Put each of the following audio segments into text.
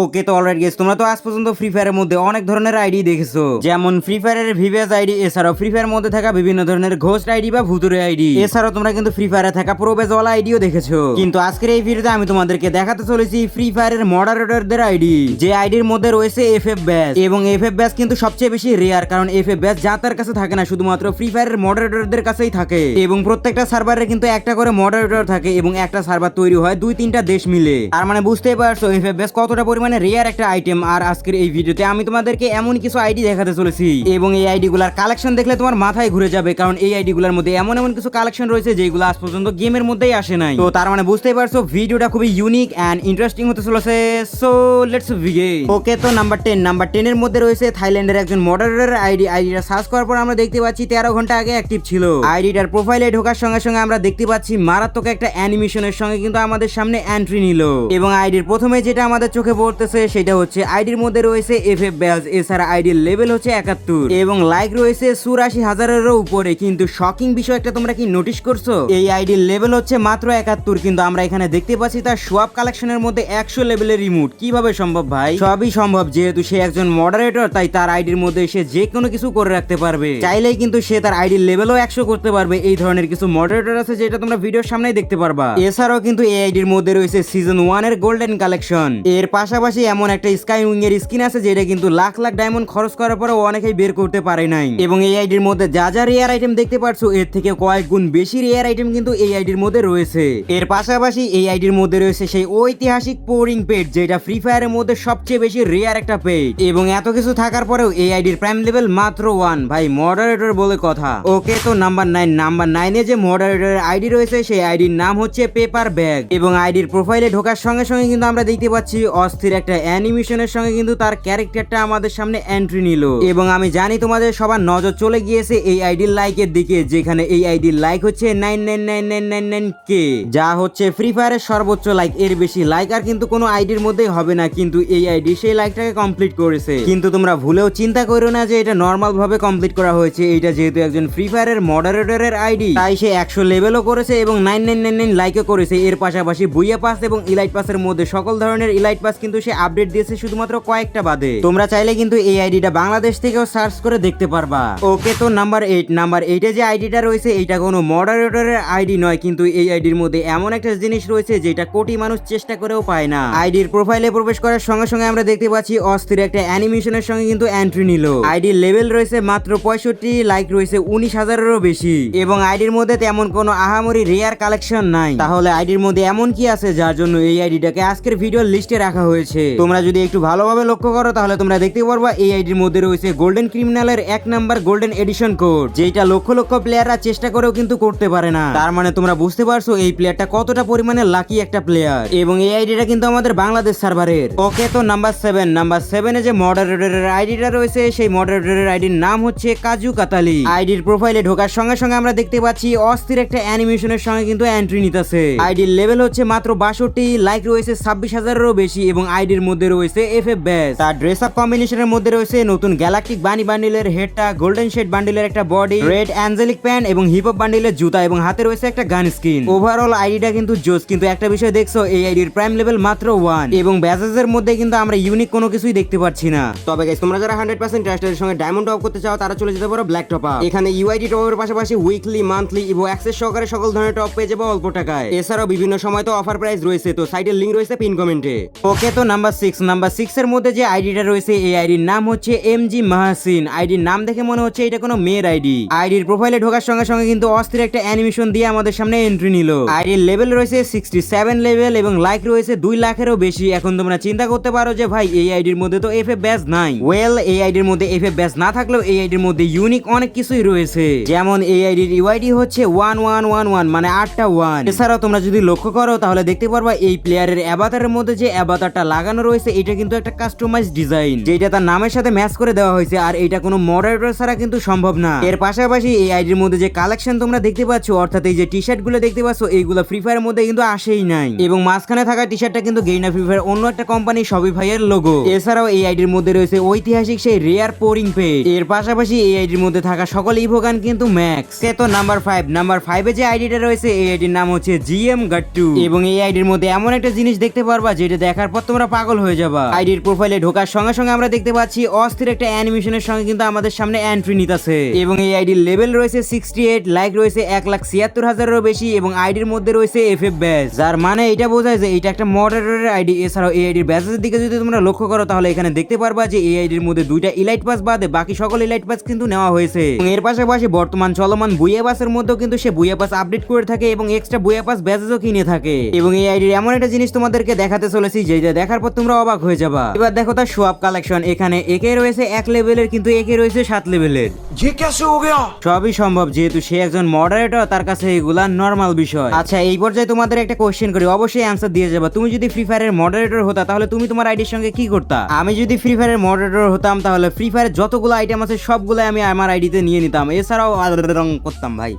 ওকে তো alright guess তোমরা তো আজ পর্যন্ত ফ্রি ফায়ারের মধ্যে অনেক ধরনের আইডি দেখেছ। যেমন ফ্রি ফায়ারের ভিভিএস আইডি এছাড়াও ফ্রি ফায়ার মধ্যে থাকা বিভিন্ন ধরনের ঘোস্ট আইডি বা ভুতুরে আইডি এছাড়াও তোমরা কিন্তু ফ্রি ফায়ারে থাকা প্রোবেজওয়ালা আইডিও দেখেছ। কিন্তু আজকের এই ভিডিওতে আমি তোমাদেরকে দেখাতে চলেছি ফ্রি ফায়ারের মডারেটরদের আইডি যে আইডির মধ্যে রয়েছে এফ এফ ব্যাস এবং এফ এফ ব্যাস কিন্তু সবচেয়ে বেশি রেয়ার কারণ এফ এফ ব্যাস যা তার কাছে থাকে না, শুধুমাত্র ফ্রি ফায়ারের মডারেটরদের কাছেই থাকে। এবং প্রত্যেকটা সার্ভারে কিন্তু একটা করে মডারেটর থাকে এবং একটা সার্ভার তৈরি হয় দুই তিনটা দেশ মিলে। তার মানে বুঝতেই পারছ এফ এফ ব্যাস কতটা রেয়ার একটা আইটেম আর আজকের এই ভিডিওতে আমি তোমাদেরকে এমন কিছু আইডি দেখাতে চলেছি। এবং এই আইডি গুলার কালেকশন দেখলে তোমার মাথায় ঘুরে যাবে, কারণ এই আইডি গুলার মধ্যে এমন এমন কিছু কালেকশন রয়েছে যেগুলো আজ পর্যন্ত গেমের মধ্যেই আসে নাই। তো তার মানে বুঝতেই পারছ, ভিডিওটা খুবই ইউনিক অ্যান্ড ইন্টারেস্টিং হতে চলেছে। সো লেটস বিগিন ওকে তো নাম্বার টেন নাম্বার টেন এর মধ্যে রয়েছে থাইল্যান্ডের একজন মডারেটর আইডি আইডিটা সার্চ করার পর আমরা দেখতে পাচ্ছি তেরো ঘণ্টা আগে অ্যাক্টিভ ছিল। আইডিটার প্রোফাইলে ঢোকার সঙ্গে সঙ্গে আমরা দেখতে পাচ্ছি মারাত্মক একটা অ্যানিমেশনের সঙ্গে কিন্তু আমাদের সামনে এন্ট্রি নিল। এবং আইডির প্রথমে যেটা আমাদের চোখে পড়তেছে সেটা হচ্ছে আইডির মধ্যে রয়েছে এফ এফ ব্যাজ এছাড়া আইডির লেভেল হচ্ছে একাত্তর। এবং লাইক রয়েছে চুরাশি হাজারেরও উপরে, কিন্তু শকিং বিষয় একটা, তোমরা কি নোটিশ করছ? এই আইডির লেভেল হচ্ছে মাত্র একাত্তর, কিন্তু আমরা এখানে দেখতে পাচ্ছি তার সোয়াব কালেকশনের মধ্যে একশো লেভেলের রিমোট কীভাবে সম্ভব ভাই? সবই সম্ভব, যেহেতু সে একজন মডারেটর তাই তার আইডির মধ্যে সে যে কোনো কিছু করে রাখতে পারবে। চাইলেই কিন্তু সে তার আইডির লেভেলও একশো করতে পারবে। এই ধরনের কিছু মডারেটর আছে, যেটা তোমরা ভিডিওর সামনেই দেখতে পারবা। এছাড়াও কিন্তু এই আইডির মধ্যে রয়েছে সিজন ওয়ানের গোল্ডেন কালেকশন এর পাশাপাশি এমন একটা স্কাই উইং এর স্কিন আছে যেটা কিন্তু লাখ লাখ ডায়মন্ড খরচ করার পরেও অনেকেই বের করতে পারে নাই। এবং এই আইডির মধ্যে যা যা রেয়ার আইটেম দেখতে পারছ, এর থেকে কয়েক গুণ বেশি রেয়ার আইটেম কিন্তু এই আইডির মধ্যে রয়েছে। এর পাশাপাশি এই আইডির মধ্যে রয়েছে সেই ঐতিহাসিক পোরিং পেড যেটা ফ্রি ফায়ারের মধ্যে সবচেয়ে বেশি রেয়ার একটা পেড এবং এত কিছু থাকার পরেও এই আইডির প্রাইম লেভেল মাত্র ওয়ান ভাই মডারেটর বলে কথা। ওকে তো নাম্বার নাইন নাম্বার নাইনে যে মডারেটরের আইডি রয়েছে, সেই আইডির নাম হচ্ছে পেপার ব্যাগ এবং আইডির প্রোফাইলে ঢোকার সঙ্গে সঙ্গে কিন্তু আমরা দেখতে পাচ্ছি অস্থির একটা অ্যানিমেশনের সঙ্গে কিন্তু তার ক্যারেক্টারটা আমাদের সামনে এন্ট্রি নিল। এবং আমি জানি তোমাদের সবার নজর চলে গিয়েছে এই আইডির লাইকের দিকে, যেখানে এই আইডির লাইক হচ্ছে nine nine nine nine nine nine কে যা হচ্ছে ফ্রি ফায়ারের সর্বোচ্চ লাইক এর বেশি লাইক আর কিন্তু কোনো আইডির মধ্যেই হবে না, কিন্তু এই আইডি সেই লাইকটাকে কমপ্লিট করেছে। কিন্তু তোমরা ভুলেও চিন্তা করো না যে এটা নর্মাল ভাবে কমপ্লিট করা হয়েছে এটা যেহেতু একজন ফ্রি ফায়ারের মডারেটরের আইডি। তাই সে একশো লেভেলও করেছে এবং নাইন নাইন নাইন নাইন লাইকও করেছে। এর পাশাপাশি বুইয়া পাস এবং ইলাইট পাসের মধ্যে সকল ধরনের ইলাইট পাস কিন্তু সে আপডেট দিয়েছে শুধুমাত্র কয়েকটা বাদে। তোমরা চাইলে কিন্তু এই আইডিটা বাংলাদেশ থেকেও সার্চ করে দেখতে পারবা। ওকে, তো নাম্বার এইট নাম্বার এইটে যে আইডিটা রয়েছে এটা কোনো মডারেটরের আইডি নয়, কিন্তু এই আইডির মধ্যে এমন একটা জিনিস রয়েছে, যেটা কোটি মানুষ চেষ্টা করেও পায় না। আইডির প্রোফাইলে প্রবেশ করার সঙ্গে সঙ্গে আমরা দেখতে পাচ্ছি অস্থির একটা অ্যানিমেশনের সঙ্গে কিন্তু এন্ট্রি নিল। আইডির লেভেল রয়েছে মাত্র পঁয়ষট্টি লাইক রয়েছে উনিশ হাজারেরও বেশি। এবং আইডির মধ্যে তেমন কোনো আহামরি রেয়ার কালেকশন নাই। তাহলে আইডির মধ্যে এমন কি আছে, যার জন্য এই আইডিটাকে আজকের ভিডিও লিস্টে রাখা হয়েছে? তোমরা যদি একটু ভালোভাবে লক্ষ্য করো, তাহলে তোমরা দেখতে পারবা এই আইডির মধ্যে রয়েছে গোল্ডেন ক্রিমিনালের এক নাম্বার গোল্ডেন এডিশন কোড যেটা লক্ষ লক্ষ প্লেয়াররা চেষ্টা করেও কিন্তু করতে পারে না। তার মানে তোমরা বুঝতে পারছ এই প্লেয়ারটা কতটা পরিমাণে লাকি একটা প্লেয়ার এবং এই আইডিটা কিন্তু আমাদের বাংলাদেশ সার্ভারের। ওকে, তো নাম্বার সেভেন নাম্বার সেভেনে যে মডারেটরের আইডিটা রয়েছে, সেই মডারেটরের আইডির নাম হচ্ছে কাজু কাতালি। আইডির প্রোফাইলে ঢোকার সঙ্গে সঙ্গে আমরা দেখতে পাচ্ছি অস্থির একটা অ্যানিমেশনের সঙ্গে কিন্তু এন্ট্রি নিতেছে। আইডির লেভেল হচ্ছে মাত্র বাষট্টি লাইক রয়েছে ছাব্বিশ হাজারেরও বেশি এবং আইডির মধ্যে রয়েছে এফ এফ ব্যাস তার ড্রেস আপ কম্বিনেশনের মধ্যে রয়েছে নতুন গ্যালাকটিক বানি বান্ডিলের হেডটা গোল্ডেন শেড বান্ডিলের একটা বডি রেড অ্যাঞ্জেলিক প্যান্ট এবং হিপ হপ বান্ডিলের জুতা এবং হাতে রয়েছে একটা গান স্কিন ওভারঅল আইডিটা কিন্তু জোস, কিন্তু একটা বিষয় দেখছ, এই আইডির প্রাইম লেভেল মাত্র ওয়ান এবং ব্যাসেসের মধ্যে কিন্তু আমরা ইউনিক কোনো কিছুই দেখতে পাচ্ছি না। তবে গাইস তোমরা যারা হান্ড্রেড পার্সেন্ট ট্রাস্টের সঙ্গে ডায়মন্ড টপ করতে চাও, তারা চলে যেতে পারো ব্ল্যাক টপ এখানে ইউআইডি টপের পাশাপাশি উইকলি মান্থলি এবং অ্যাক্সেস সহকারে সকল ধরনের টপ পেয়ে যাব অল্প টাকায়। এছাড়াও বিভিন্ন সময় তো অফার প্রাইস রয়েছে, তো সাইডের লিঙ্ক রয়েছে পিন কমেন্টে ওকে তো নাম্বার সিক্স নাম্বার সিক্স এর মধ্যে যে আইডিটা রয়েছে, এই আইডির নাম হচ্ছে এম জি মাহাসিন আইডির নাম দেখে মনে হচ্ছে এটা কোনো মেয়ের আইডি আইডির প্রোফাইলে ঢোকার সঙ্গে সঙ্গে কিন্তু অস্থির একটা অ্যানিমেশন দিয়ে আমাদের সামনে এন্ট্রি নিল। আইডির লেভেল রয়েছে সিক্সটি সেভেন লেভেল এবং লাইক রয়েছে দুই লাখেরও বেশি। এখন তোমরা চিন্তা করতে পারো যে, ভাই, এই আইডির মধ্যে তো এফ এ ব্যাস নাই। ওয়েল এই আইডির মধ্যে এফ এ ব্যাস না থাকলেও এই আইডির মধ্যে ইউনিক অনেক কিছুই রয়েছে। যেমন এই আইডির ইউআইডি হচ্ছে ওয়ান ওয়ান ওয়ান ওয়ান মানে আটটা ওয়ান এছাড়াও তোমরা যদি লক্ষ্য করো, তাহলে দেখতে পারবা এই প্লেয়ারের অ্যাবাতারের মধ্যে যে অ্যাবাতারটা লাগানো রয়েছে, এটা কিন্তু একটা কাস্টমাইজ ডিজাইন যেটা তার নামের সাথে ম্যাচ করে দেওয়া হয়েছে, আর এটা কোনো মডারেটর ছাড়া কিন্তু সম্ভব না। এর পাশাপাশি এই আইডির মধ্যে যে কালেকশন তোমরা দেখতে পাচ্ছ, অর্থাৎ এই যে টি শার্টগুলো দেখতে পাচ্ছ, এইগুলো ফ্রি ফায়ারের মধ্যে কিন্তু আসেই নাই। এবং মাঝখানে থাকা টি শার্টটা কিন্তু গেইনা ফ্রি ফায়ার অন্য একটা কোম্পানি সবই ভাইয়ের লোগো এছাড়াও এই আইডির মধ্যে রয়েছে ঐতিহাসিক সেই রেয়ার পোরিং পেজ এর পাশাপাশি এই আইডির মধ্যে থাকা সকল ইভোগান কিন্তু ম্যাক্স সে তো নাম্বার ফাইভ নাম্বার ফাইভে যে আইডিটা রয়েছে, এই আইডির নাম হচ্ছে জিএম গাট্টু এবং এই আইডির মধ্যে এমন একটা জিনিস দেখতে পারবা, যেটা দেখার পর তোমরা তোমরা পাগল হয়ে যাবা। আইডির প্রোফাইলে ঢোকার সঙ্গে সঙ্গে আমরা দেখতে পাচ্ছি অস্থির একটা অ্যানিমেশনের সঙ্গে কিন্তু আমাদের সামনে এন্ট্রি নিতেছে। এবং এই আইডির লেভেল রয়েছে সিক্সটি এইট লাইক রয়েছে এক লাখ ছিয়াত্তর হাজারেরও বেশি এবং আইডির মধ্যে রয়েছে এফ এফ ব্যাচ যার মানে এটা বোঝায় যে এটা একটা মডারেটরের আইডি। এছাড়াও এই আইডির ব্যাচের দিকে যদি তোমরা লক্ষ্য করো, তাহলে এখানে দেখতে পারবা যে এই আইডির মধ্যে দুইটা ইলাইট পাস বাদে বাকি সকল ইলাইট পাস কিন্তু নেওয়া হয়েছে। এবং এর পাশাপাশি বর্তমান চলমান বুয়া পাসের মধ্যেও কিন্তু সে বুয়া পাস আপডেট করে থাকে এবং এক্সট্রা বুয়া পাস ব্যাচেসও কিনে থাকে। এবং এই আইডির এমন একটা জিনিস তোমাদেরকে দেখাতে চলেছি, যেটা দেখার পর তোমরা অবাক হয়ে যাবা। এবার দেখো তার সোয়াব কালেকশন এখানে একে রয়েছে এক লেভেলের কিন্তু একে রয়েছে সাত লেভেলের যে কেসে হয়ে গেল সবই সম্ভব যেহেতু সে একজন মডারেটর তার কাছে এগুলা নরমাল বিষয়। আচ্ছা এই পর্যায়ে তোমাদের একটা কোশ্চেন করি। অবশ্যই অ্যান্সার দিয়ে যাবা। তুমি যদি ফ্রি ফায়ারের মডারেটর হতা তাহলে তুমি তোমার আইডির সঙ্গে কি করতা? আমি যদি ফ্রি ফায়ারের মডারেটর হতাম তাহলে ফ্রি ফায়ারের যতগুলো আইটেম আছে সবগুলো আমি আমার আইডিতে নিয়ে নিতাম। এছাড়াও রং করতাম ভাই।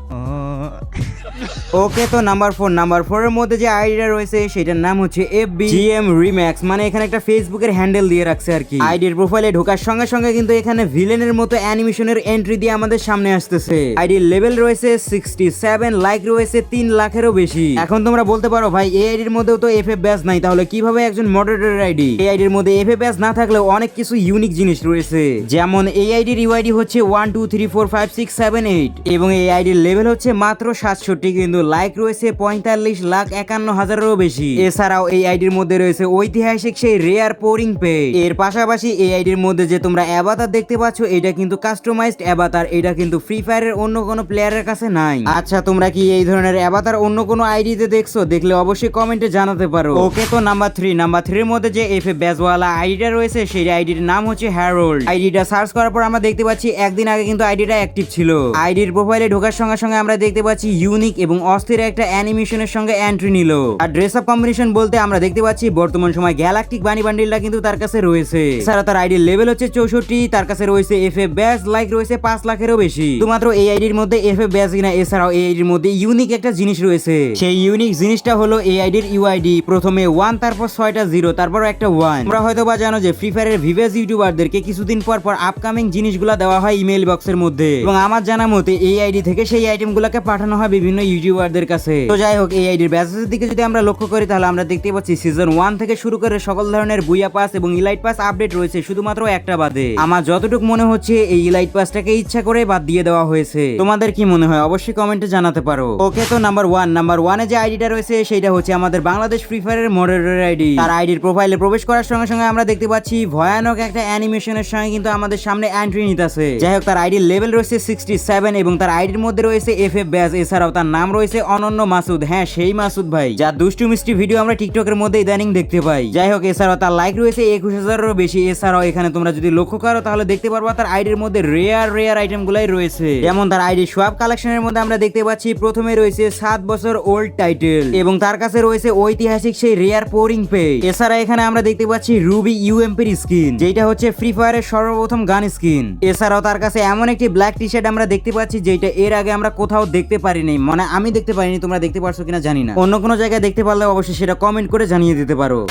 ওকে তো নাম্বার ফোর নাম্বার ফোর এর মধ্যে যে আইডিটা রয়েছে সেটার নাম হচ্ছে এফ বি জিএম রিম্যাক্স মানে এখানে একটা ফেসবুকের হ্যান্ডেল দিয়ে রাখছে আর কি। আইডির প্রোফাইলে ঢোকার সঙ্গে সঙ্গে কিন্তু এখানে ভিলেনের মতো অ্যানিমেশনের এন্ট্রি দিয়ে আমাদের সামনে আসতেছে। আইডির লেভেল রয়েছে সিক্সটি সেভেন লাইক রয়েছে তিন লাখেরও বেশি। এখন তোমরা বলতে পারো ভাই এই আইডির মধ্যেও তো এফ এফ ব্যাস নাই তাহলে কীভাবে একজন মডারেটর আইডি? এই আইডির মধ্যে এফ এফ ব্যাস না থাকলেও অনেক কিছু ইউনিক জিনিস রয়েছে। যেমন এই আইডির ইউআইডি হচ্ছে one two three four five six seven eight এবং এই আইডির লেভেল হচ্ছে মাত্র সাতষট্টি কিন্তু লাইক রয়েছে পঁয়তাল্লিশ লাখ একান্ন হাজারেরও বেশি। এছাড়াও এই আইডির মধ্যে রয়েছে ঐতিহাসিক সেই রেয়ার পোরিং পে এর পাশাপাশি এই আইডির মধ্যে যে তোমরা অ্যাভাতার দেখতে পাচ্ছ, এটা কিন্তু কাস্টমাইজড অ্যাভাতার, এটা কিন্তু ফ্রি ফায়ারের অন্য কোনো প্লেয়ারের কাছে নাই। আচ্ছা তোমরা কি এই ধরনের অ্যাভাতার অন্য কোনো আইডিতে দেখছ? দেখলে অবশ্যই কমেন্টে জানাতে পারো। ওকে, তো নাম্বার থ্রি নাম্বার থ্রির মধ্যে যে এফ এ ব্যাজওয়ালা আইডিটা রয়েছে, সেই আইডির নাম হচ্ছে হ্যারোল্ড আইডিটা সার্চ করার পর আমরা দেখতে পাচ্ছি, একদিন আগে কিন্তু আইডিটা অ্যাক্টিভ ছিল। আইডির প্রোফাইলে ঢোকার সঙ্গে সঙ্গে আমরা দেখতে পাচ্ছি ইউনিক এবং অস্থির একটা অ্যানিমেশনের সঙ্গে এন্ট্রি নিল। আর ড্রেস আপ কম্বিনেশন বলতে আমরা দেখতে পাচ্ছি, বর্তমান সময় গ্যালাকটিক বানি বান্ডিলটা কিন্তু তার কাছে রয়েছে। এছাড়া তার আইডির লেভেল হচ্ছে চৌষট্টি, তার কাছে রয়েছে এফ এ ব্যাজ লাইক রয়েছে পাঁচ লাখেরও বেশি। শুধুমাত্র এই আইডির মধ্যে এফ এ ব্যাজ কিনা, এছাড়াও এই আইডির মধ্যে ইউনিক একটা জিনিস রয়েছে। সেই ইউনিক জিনিসটা হলো এই আইডির ইউআইডি প্রথমে ওয়ান তারপর ছয়টা জিরো তারপর একটা ওয়ান তোমরা হয়তো বা জানো যে ফ্রি ফায়ারের ভিভেজ ইউটিউবারদেরকে কিছুদিন পর পর আপকামিং জিনিসগুলো দেওয়া হয় ইমেল বক্সের মধ্যে। এবং আমার জানা মতে এই আইডি থেকে সেই আইটেমগুলোকে পাঠানো হয় বিভিন্ন ইউটিউবারদের কাছে। তো যাই হোক, এই আইডির ব্যাসের দিকে যদি আমরা লক্ষ্য করি, তাহলে আমরা দেখতে পাচ্ছি সিজন ওয়ান থেকে শুরু করে সকল ধরনের বুয়া পাস এবং ইলাইট পাস আপডেট রয়েছে, শুধুমাত্র একটা বাদে। আমার যতটুকু মনে হচ্ছে, এই ইলাইট পাসটাকে ইচ্ছা করে বাদ দিয়ে দেওয়া হয়েছে। তোমাদের কি মনে হয়? অবশ্যই কমেন্টে জানাতে পারো। ওকে তো নাম্বার ওয়ান নাম্বার ওয়ানে যে আইডিটা রয়েছে সেটা হচ্ছে আমাদের বাংলাদেশ ফ্রি ফায়ারের মডারেটর আইডি। তার আইডির প্রোফাইলে প্রবেশ করার সঙ্গে সঙ্গে আমরা দেখতে পাচ্ছি, ভয়ানক একটা অ্যানিমেশনের সঙ্গে কিন্তু আমাদের সামনে এন্ট্রি নিতেছে। যাই হোক, তার আইডির লেভেল রয়েছে সিক্সটি সেভেন এবং তার আইডির মধ্যে রয়েছে এফ এফ ব্যাস এছাড়াও তার নাম রয়েছে অনন্য মাসুদ। হ্যাঁ সেই মাসুদ ভাই। যার দুষ্টু মিষ্টি ভিডিও আমরা টিকটকের মধ্যে ইদানিং দেখতে পাই। যাই হোক, এছাড়াও তার লাইক রয়েছে একুশ হাজারেরও বেশি। এছাড়াও এখানে তোমরা যদি লক্ষ্য করো, তাহলে দেখতে পারবা তার আইডির মধ্যে রেয়ার রেয়ার আইটেম গুলাই রয়েছে। যেমন তার আইডি সোয়াব কালেকশনের মধ্যে আমরা দেখতে পাচ্ছি, প্রথমে রয়েছে সাত বছর ওল্ড টাইটেল এবং তার কাছে রয়েছে ঐতিহাসিক সেই রেয়ার পোরিং পে এছাড়া এখানে আমরা দেখতে পাচ্ছি রুবি ইউএমপির স্কিন যেটা হচ্ছে ফ্রি ফায়ারের সর্বপ্রথম গান স্কিন এছাড়াও তার কাছে এমন একটি ব্ল্যাক টি শার্ট আমরা দেখতে পাচ্ছি যেটা এর আগে আমরা কোথাও দেখতে পারিনি। মানে আমি দেখতে পারিনি, তোমরা দেখতে পারছ কিনা জানি না। অন্য কোনো জায়গায় দেখতে পারলে অবশ্যই সেটা কমেন্ট করে জানিয়ে দিতে পারো।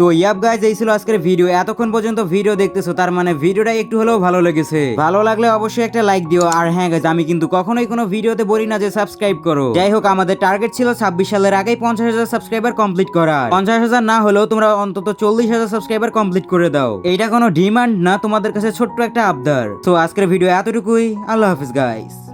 তো ইয়াব গাইজ এই ছিল আজকের ভিডিও এতক্ষণ পর্যন্ত ভিডিও দেখতেছো, তার মানে ভিডিওটা একটু হলেও ভালো লেগেছে। ভালো লাগলে অবশ্যই একটা লাইক দিও। আর হ্যাঁ গাইজ আমি কিন্তু কখনোই কোনো ভিডিওতে বলি না যে সাবস্ক্রাইব করো। যাই হোক, আমাদের টার্গেট ছিল ছাব্বিশ সালের আগেই পঞ্চাশ হাজার সাবস্ক্রাইবার কমপ্লিট করা পঞ্চাশ হাজার না হলেও তোমরা অন্তত চল্লিশ হাজার সাবস্ক্রাইবার কমপ্লিট করে দাও। এটা কোনো ডিমান্ড না, তোমাদের কাছে ছোট্ট একটা আবদার। তো আজকের ভিডিও এতটুকুই। আল্লাহ হাফিজ গাইস